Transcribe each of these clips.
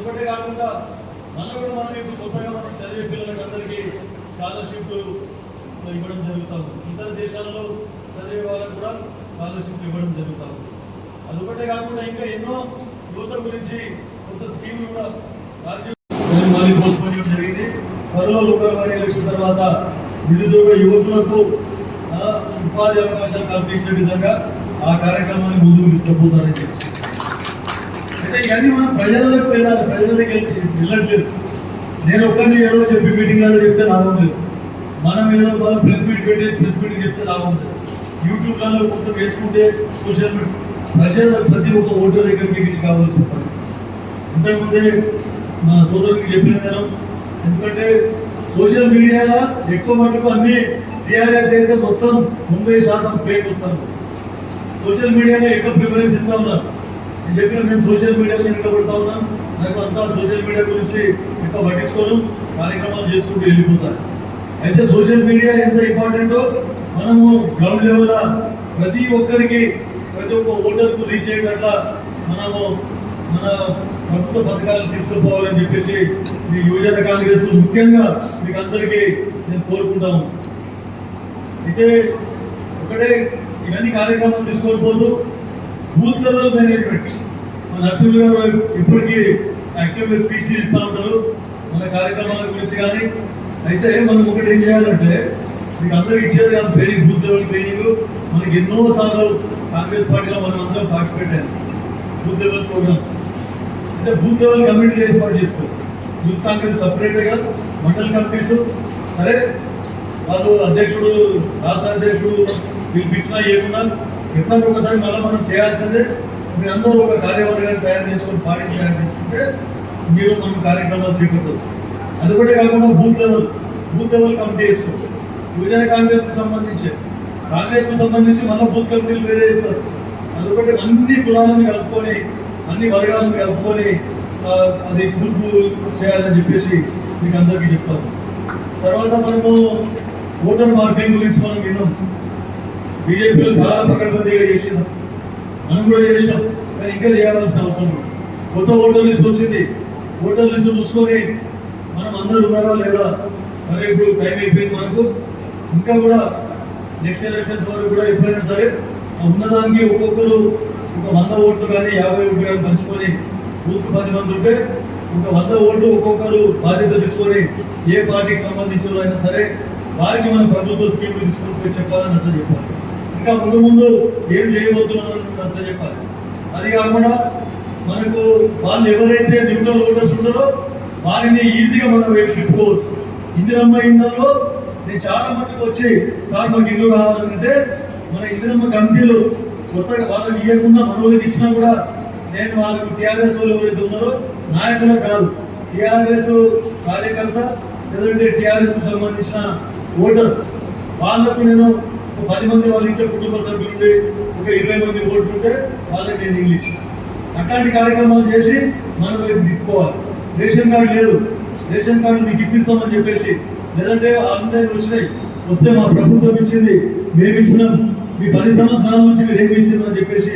అదొకటే కాకుండా మళ్ళీ కూడా మనం ఇప్పుడు కొత్తగా మనం చదివే పిల్లలకు అందరికీ స్కాలర్షిప్లు ఇవ్వడం జరుగుతాం ఇతర దేశాలలో చదివే వాళ్ళకు కూడా స్కాలర్షిప్ ఇవ్వడం జరుగుతాం అదొకటే కాకుండా ఇంకా ఎన్నో యువత గురించి కొత్త స్కీమ్లు కూడా రాజ్యం మళ్ళీ పోస్ట్పోన్ జరిగింది. త్వరలో లోకల్ ఎలక్షన్ తర్వాత నిరుద్యోగ యువకులకు ఉపాధి అవకాశాలు కల్పించే విధంగా ఆ కార్యక్రమాన్ని ముందుకు తీసుకుపోతారని చెప్పి అంటే మనం ప్రజలకు వెళ్ళాలి. ప్రజలకి వెళ్ళట్లేదు నేను ఒక్కరిని ఏదో చెప్పి మీటింగ్లలో చెప్తే లాభం లేదు. మనం ఏదో మనం ప్రెస్ మీట్ పెట్టేసి ప్రెస్ మీట్ చెప్తే లాభం లేదు. యూట్యూబ్లలో కొంత వేసుకుంటే సోషల్ మీడియా ప్రజల ప్రతి ఒక్క ఓటర్ దగ్గరికి రీచ్ కావాల్సిన పరిస్థితి ఇంతకుముందే మా సోదరుకి చెప్పిన నేను ఎందుకంటే సోషల్ మీడియాలో ఎక్కువ మటుకు అన్ని టీఆర్ఎస్ అయితే మొత్తం తొంభై శాతం ఫేక్ వస్తాను సోషల్ మీడియాలో ఎక్కువ ప్రిఫరెన్స్ ఇస్తా ఉన్నారు. చెప్పిన మేము సోషల్ మీడియాలో నిలబడతా ఉన్నాం? నాకు అంతా సోషల్ మీడియా గురించి ఎక్కువ పట్టించుకోను కార్యక్రమాలు చేసుకుంటూ వెళ్ళిపోతారు. అయితే సోషల్ మీడియా ఎంత ఇంపార్టెంటో మనము గ్రౌండ్ లెవెల్ ప్రతి ఒక్కరికి ప్రతి ఒక్క ఓటర్కు రీచ్ అయ్యేటట్లా మనము మన ప్రభుత్వ పథకాలు తీసుకుపోవాలని చెప్పేసి మీ యువజన కాంగ్రెస్ ముఖ్యంగా మీకు అందరికీ నేను కోరుకుంటాను అయితే ఒకటే ఇవన్నీ కార్యక్రమాలు తీసుకొని బూత్ లెవెల్ మేనేజ్మెంట్ మన నరసింహ గారు ఇప్పటికీ యాక్టివ్గా స్పీచ్ ఇస్తూ ఉంటారు. మన కార్యక్రమాల గురించి కానీ అయితే మనం ఒకటి ఏం చేయాలంటే మీకు అందరికి ఇచ్చేది కాదు ట్రైనింగ్ బూత్ లెవెల్ ట్రైనింగ్ మనకి ఎన్నో సార్లు కాంగ్రెస్ పార్టీలో మనం అందరం పార్టిసిపేట్ అయ్యాం. బూత్ లెవెల్ ప్రోగ్రామ్స్ అంటే బూత్ లెవెల్ కమిటీ ఏర్పాటు చేసుకో బూత్ కాంగ్రెస్ సపరేట్గా మండల కమిటీస్. సరే వాళ్ళు అధ్యక్షుడు రాష్ట్ర అధ్యక్షుడు పిలిపించినా ఏమున్నా ఇబ్బంది ఒకసారి మళ్ళీ మనం చేయాల్సిందే మీరందరూ ఒక కార్యవర్గాన్ని తయారు చేసుకొని పార్టీ తయారు చేసుకుంటే మీరు మనం కార్యక్రమాలు చేపట్టవచ్చు. అది కూడా కాకుండా booth level booth level committee వేసుకో యువజన కాంగ్రెస్కి సంబంధించి కాంగ్రెస్కు సంబంధించి మళ్ళీ బూత్ కమిటీలు వేరే ఇస్తారు అదొకటి అన్ని కులాలను కలుపుకొని అన్ని వర్గాలను కలుపుకొని అది కూర్పు చేయాలని చెప్పేసి మీకు అందరికీ చెప్తాను. తర్వాత మనము ఓటర్ మార్పింగ్ గురించి మనం విన్నాం. బీజేపీలో చాలా ప్రకటనగా చేసినాం. మనం కూడా చేసినాం. కానీ ఇంకా చేయాల్సిన అవసరం కొత్త ఓటర్ లిస్ట్ వచ్చింది. ఓటర్ లిస్ట్ చూసుకొని మనం అందరూ ఉన్నారా లేదా సరే ఇప్పుడు టైం అయిపోయింది మనకు. ఇంకా కూడా నెక్స్ట్ ఎలక్షన్స్ వరకు కూడా ఎప్పుడైనా సరే ఉన్నదానికి ఒక్కొక్కరు ఒక వంద ఓట్లు కానీ యాభై ఓట్లు కానీ పంచుకొని బూత్ పది మంది ఉంటే ఒక వంద ఓట్లు ఒక్కొక్కరు బాధ్యత తీసుకొని ఏ పార్టీకి సంబంధించిన అయినా సరే వారికి మన ప్రభుత్వ స్కీమ్ తీసుకొని చెప్పాలని అసలు చెప్పాలి. ఇంకా ముందు ముందు ఏం చేయబోతున్నారో చెప్పాలి. అది కాకుండా మనకు వాళ్ళు ఎవరైతే న్యూట్రల్ ఓటర్స్ ఉంటారో వారిని ఈజీగా మనం వెళ్ళి చెప్పుకోవచ్చు. ఇందిరమ్మ ఇండ్లలో నేను చాలా మందికి వచ్చి సార్ మాకు ఇల్లు కావాలంటే మన ఇందిరమ్మ కమిటీలు కొత్తగా వాళ్ళకి ఇవ్వకుండా మన ఇచ్చినా కూడా నేను వాళ్ళకి టీఆర్ఎస్ వాళ్ళు ఎవరైతే ఉన్నారో నాయకులు కాదు. టీఆర్ఎస్ కార్యకర్త లేదంటే టీఆర్ఎస్ సంబంధించిన ఓటర్. వాళ్ళకు నేను పది మంది వాళ్ళ ఇంట్లో కుటుంబ సభ్యులు ఉండి ఒక ఇరవై మంది ఓట్లు ఉంటే వాళ్ళకి నేను ఇంగ్లీష్. అట్లాంటి కార్యక్రమాలు చేసి మనం వైపు తిప్పుకోవాలి రేషన్ కార్డు లేదు. రేషన్ కార్డు మీకు ఇప్పిస్తామని చెప్పేసి లేదంటే ఆన్లైన్ వచ్చినాయి. వస్తే మా ప్రభుత్వం ఇచ్చింది మేము ఇచ్చినాం. మీ పది సంవత్సరాల నుంచి మీరు ఏమి ఇచ్చిందని చెప్పేసి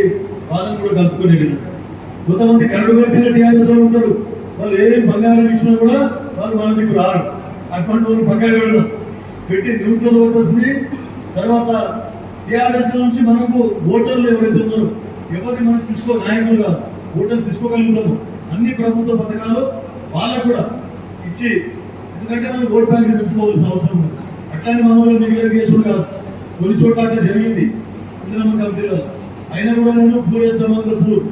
వాళ్ళని కూడా కలుపుకునే విధంగా. కొంతమంది కరడు కట్టిన టీఆర్ఎస్ వాళ్ళు ఉంటారు. వాళ్ళు ఏం బంగారం ఇచ్చినా కూడా వాళ్ళు మన దగ్గర రారు. అటువంటి వాళ్ళు పక్కన పెట్టి న్యూట్రల్ ఓటర్స్ని తర్వాత టీఆర్ఎస్ నుంచి మనకు ఓటర్లు ఎవరైతే ఉన్నారో ఎవరిని మనం తీసుకో నాయకులుగా ఓటర్లు తీసుకోగలుగుతాము అన్ని ప్రభుత్వ పథకాలు వాళ్ళకు కూడా ఇచ్చి ఎందుకంటే మనం ఓట్ బ్యాంక్ పెంచుకోవాల్సిన అవసరం ఉంది. అట్లానే మన వాళ్ళు మిగిలిన కేసులు కాదు కొన్ని చోట్ల అట్లా జరిగింది. ఇందులో తెలియదు అయినా కూడా నేను పూరేస్తామని పూర్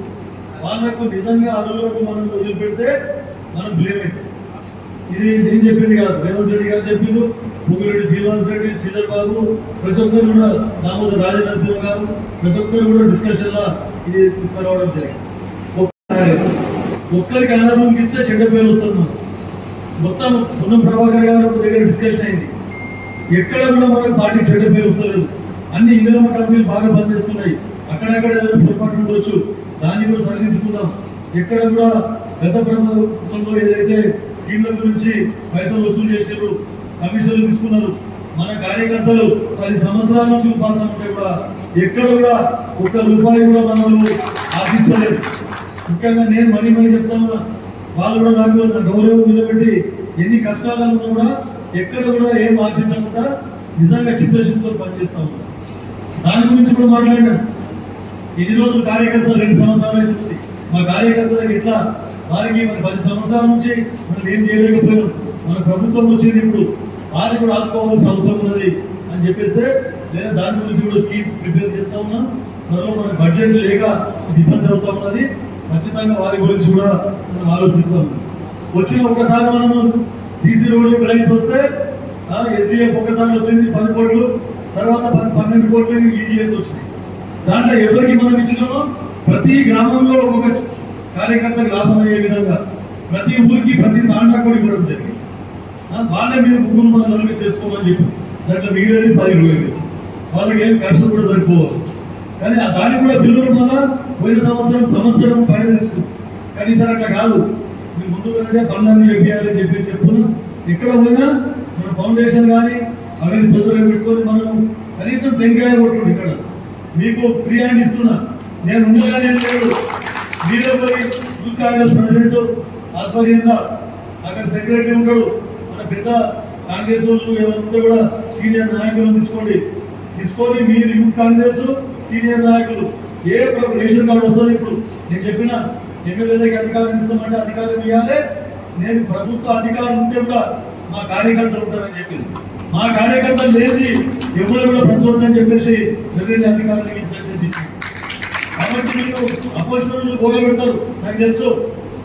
వాళ్ళకు నిజంగా అదులకు మనం వదిలిపెడితే మనం బ్లేమ్ అవుతాం ఇది నేను చెప్పింది కాదు. రేవంత్ రెడ్డి గారు చెప్పిండు. ముగ్గురెడ్డి శ్రీనివాస్ రెడ్డి శ్రీధర్ బాబు ప్రతి ఒక్కరు కూడా దామోదర్ రాజనరసింహ గారు ప్రతి ఒక్కరు కూడా డిస్కషన్ లా ఇది తీసుకురావడం జరిగింది. ఒక్కరికి అనారోగ్యం ఇస్తే చెడ్డ పేరు వస్తున్నాం మొత్తం పున్నం ప్రభాకర్ గారు దగ్గర డిస్కషన్ అయింది. ఎక్కడ కూడా మనకు పార్టీ చెడ్డ పేరు వస్తలేదు. అన్ని ఇందులో కంపెనీలు బాగా పనిచేస్తున్నాయి. అక్కడక్కడ ఏదైనా పొరపాటు ఉండొచ్చు. దాన్ని కూడా సరిదిద్దుకుందాం. ఎక్కడ కూడా గత ప్రభుత్వంలో ఏదైతే స్కీమ్ల గురించి పైసలు వసూలు చేశారు కమిషన్లు తీసుకున్నారు. మన కార్యకర్తలు పది సంవత్సరాల నుంచి ఉపాసం ఉంటే కూడా ఎక్కడ కూడా ఒక్క రూపాయి కూడా మనల్ని ఆశిస్తలేదు ముఖ్యంగా నేను మరీ మరీ చెప్తాను వాళ్ళు కూడా నాకు గౌరవం నిలబెట్టి ఎన్ని కష్టాలు ఉన్నా కూడా ఎక్కడ కూడా ఏం ఆశించకుండా నిజంగా చిత్తశుద్ధితో పనిచేస్తాం దాని గురించి కూడా మాట్లాడినాం. ఎన్ని రోజులు కార్యకర్తలు రెండు సంవత్సరాలు అవుతుంది. మా కార్యకర్తలకు ఎట్లా? వారికి మరి పది సంవత్సరాల నుంచి మనం ఏం చేయలేకపోయాం మన ప్రభుత్వం వచ్చింది ఇప్పుడు. వారికి కూడా ఆదుకోవాల్సిన అవసరం ఉన్నది అని చెప్పేస్తే నేను దాని గురించి కూడా స్కీమ్స్ ప్రిపేర్ చేస్తా ఉన్నాం. త్వరలో మన బడ్జెట్ లేక ఇబ్బంది అవుతా ఉన్నది. ఖచ్చితంగా వారి గురించి కూడా మనం ఆలోచిస్తాం వచ్చిన ఒకసారి మనము సీసీ రోడ్లు ప్రైస్ వస్తే ఎస్డిఎఫ్ ఒకసారి వచ్చింది పది కోట్లు తర్వాత పది- పన్నెండు కోట్లు ఈజీఎస్ వచ్చింది దాంట్లో ఎవరికి మనం ఇచ్చినామో ప్రతి గ్రామంలో ఒక కార్యకర్తకు లాభం అయ్యే విధంగా ప్రతి ఊరికి ప్రతి తాండా కూడా ఇవ్వడం జరిగింది. వాళ్ళే మీరు కుటుంబం మంది చేసుకోమని చెప్పి. దాంట్లో మిగిలేదు పది ఇరవై వేలు వాళ్ళకి ఏం ఖర్చు కూడా సరిపోవాలి కానీ ఆ దాన్ని కూడా బిల్లుల వల్ల పోయిన సంవత్సరం సంవత్సరం పైన తీసుకుంది కానీ సార్ అట్లా కాదు. మీరు ముందుగానే పనులన్నీ చెప్పాలని చెప్పి చెప్తున్నా ఎక్కడ పోయినా మన ఫౌండేషన్ కానీ అవన్నీ తొందరగా పెట్టుకొని మనం కనీసం టెంకాయ కొట్టుకోండి ఇక్కడ. మీకు ఫ్రీ హ్యాండ్ ఇస్తున్నా. నేను ఉండగానే లేదు. మీరే పోయి యూత్ కాంగ్రెస్ ప్రెసిడెంట్ ఆధ్వర్యంగా అక్కడ సెక్రటరీ ఉంటాడు. పెద్ద కాంగ్రెస్ వాళ్ళు ఎవరుంటే కూడా సీనియర్ నాయకులను తీసుకోండి. తీసుకొని మీరు యూత్ కాంగ్రెస్ సీనియర్ నాయకులు ఏ రేషన్ కార్డు వస్తుంది ఇప్పుడు? నేను చెప్పిన ఎమ్మెల్యేలకి అధికారం ఇస్తామంటే అధికారం ఇవ్వాలి. నేను ప్రభుత్వ అధికారం ఉంటే కూడా మా కార్యకర్తలు ఉంటారని చెప్పింది. మా కార్యకర్తలు లేచి ఎవరు కూడా పంచవద్దని చెప్పేసి రెవెన్యూ అధికారులకి ఇన్స్ట్రక్షన్స్ ఇచ్చింది. కాబట్టి మీరు అపోజిషన్ పోగబెడతారు నాకు తెలుసు.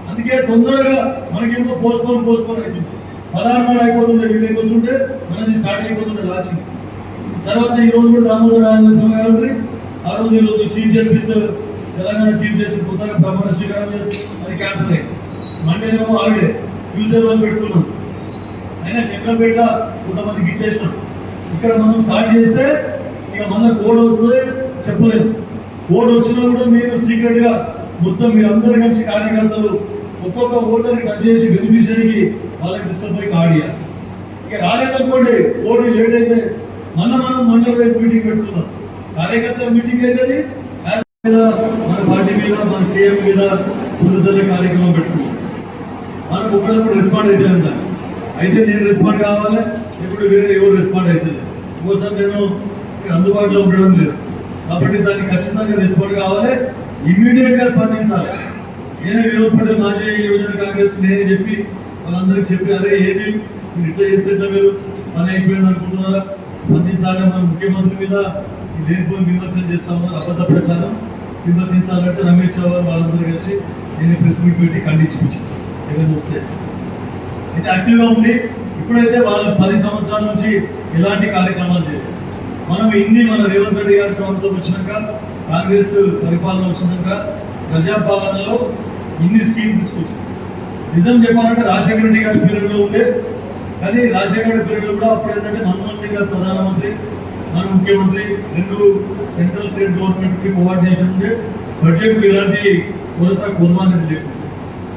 అందుకే తొందరగా మనకేమో పోస్ట్ పోన్ పోస్ట్ పోన్ అవుతుంది పదహారు అయిపోతుండే వీళ్ళు కూర్చుంటే మనది స్టార్ట్ అయిపోతుండే లాంచింగ్ తర్వాత ఈ రోజు కూడా దామోదర రాజేశ్వర గారు ఉంది. ఆ రోజు ఈ రోజు chief justice Telangana chief justice కొత్తగా ప్రమాణ స్వీకారం చేసి అది క్యాన్సల్ అయింది మండే ఆల్రెడీ ఫ్యూచర్ ట్యూస్డే రోజు పెట్టుకున్నాం. అయినా శంకరపేట కొంతమందికి ఇచ్చేసినాం. ఇక్కడ మనం స్టార్ట్ చేస్తే ఇక మన కోడ్ వస్తుంది చెప్పలేదు. కోడ్ వచ్చినా కూడా మీరు సీక్రెట్గా మొత్తం మీరు కలిసి కార్యకర్తలు ఒక్కొక్క ఓటర్ని కట్ చేసి బెనిఫిషరీకి వాళ్ళకి తీసుకొని కార్డ్ ఇవ్వాలి ఇక రాలేదనుకోండి ఓటు లేట్ అయితే మొన్న మనం మండల వైస్ మీటింగ్ పెట్టుకున్నాం. కార్యకర్తల మీటింగ్ అయితే మన పార్టీ మీద మన సీఎం మీద పురుషుల కార్యక్రమం పెట్టుకున్నాం. మనకు ఒకరిప్పుడు రెస్పాండ్ అయితే అంట అయితే నేను రెస్పాండ్ కావాలి ఇప్పుడు వేరే ఎవరు రెస్పాండ్ అవుతుంది ఇంకోసారి నేను అందుబాటులో ఉండడం లేదు. కాబట్టి దానికి ఖచ్చితంగా రెస్పాండ్ కావాలి ఇమ్మీడియట్గా స్పందించాలి. నేనే వినోద్ పటేల్ మాజీ యువజన కాంగ్రెస్ నేనే చెప్పి వాళ్ళందరికీ చెప్పి అరే ఏది? మీరు ఇట్లా చేస్తే మీరు పని అయిపోయింది అనుకుంటున్నారా? స్పందించాలి మన ముఖ్యమంత్రి మీద లేనిపోయి లేనిపోయిన విమర్శలు చేస్తాము అబద్ధ ప్రచారం విమర్శించాలంటే రమేష్ చౌహాన్ వాళ్ళందరూ కలిసి నేను ప్రెస్ మీట్ పెట్టి ఖండించుకుంటాను ఏమైనా వస్తే. అయితే యాక్టివ్గా ఉంది ఇప్పుడైతే వాళ్ళు పది సంవత్సరాల నుంచి ఎలాంటి కార్యక్రమాలు చేయలేదు. మనం ఇన్ని మన రేవంత్ రెడ్డి గారి ప్రభుత్వం వచ్చినాక కాంగ్రెస్ పరిపాలన వచ్చినాక ప్రజాపాలనలో ఇన్ని స్కీమ్ తీసుకొచ్చింది నిజం చెప్పాలంటే రాజశేఖర రెడ్డి గారి పీరియడ్లో ఉండే కానీ రాజశేఖర రెడ్డి పీరియడ్లో కూడా అప్పుడు ఏంటంటే మన్మోహన్ సింగ్ గారు ప్రధానమంత్రి మన ముఖ్యమంత్రి రెండు సెంట్రల్ స్టేట్ గవర్నమెంట్కి కోఆర్డినేషన్ ఉండే బడ్జెట్ ఇలాంటి కొరత కొనుమానం లేదు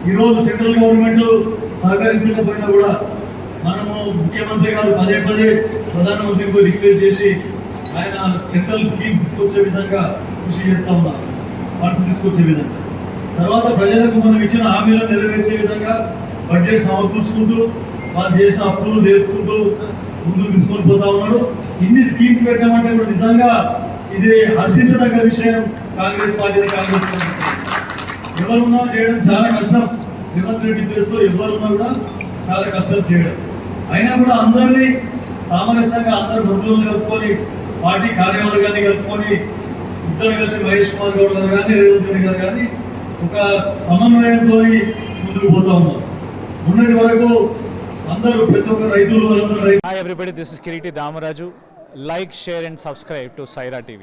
ఈ రోజు సెంట్రల్ గవర్నమెంట్ సహకరించకపోయినా కూడా మనము ముఖ్యమంత్రి గారు పదే పదే ప్రధానమంత్రికి రిక్వెస్ట్ చేసి ఆయన సెంట్రల్ స్కీమ్ తీసుకొచ్చే విధంగా కృషి చేస్తా ఉన్నారు ఫండ్స్ తీసుకొచ్చే విధంగా. తర్వాత ప్రజలకు మనం ఇచ్చిన హామీలను నెరవేర్చే విధంగా బడ్జెట్ సమకూర్చుకుంటూ వాళ్ళు చేసిన అప్పులు నేర్చుకుంటూ ముందుకు తీసుకొని పోతా ఉన్నాడు ఇన్ని స్కీమ్స్ పెట్టామంటే ఇప్పుడు నిజంగా ఇది హర్షించదగ్గ విషయం కాంగ్రెస్ పార్టీ కాంగ్రెస్ ఎవరున్నా చేయడం చాలా కష్టం. రేవంత్ రెడ్డి ప్లేస్లో ఎవరున్నా కూడా చాలా కష్టం చేయడం. అయినా కూడా అందరినీ సామరస్యంగా అందరు బంధువులను కలుపుకొని పార్టీ కార్యవర్గాన్ని కలుపుకొని ఇద్దరు కలిసి మహేష్ కుమార్ గౌడ్ గారు కానీ రేవంత్ రెడ్డి గారు కానీ ఒక సమన్వయంతో ముందుకు పోతా ఉన్నారు మొన్నటి వరకు అందరూ ప్రతి ఒక్క రైతులు వాళ్ళందరూ రైతు Hi everybody, this is Kiriti Damaraju. Like, share and subscribe to Saira TV.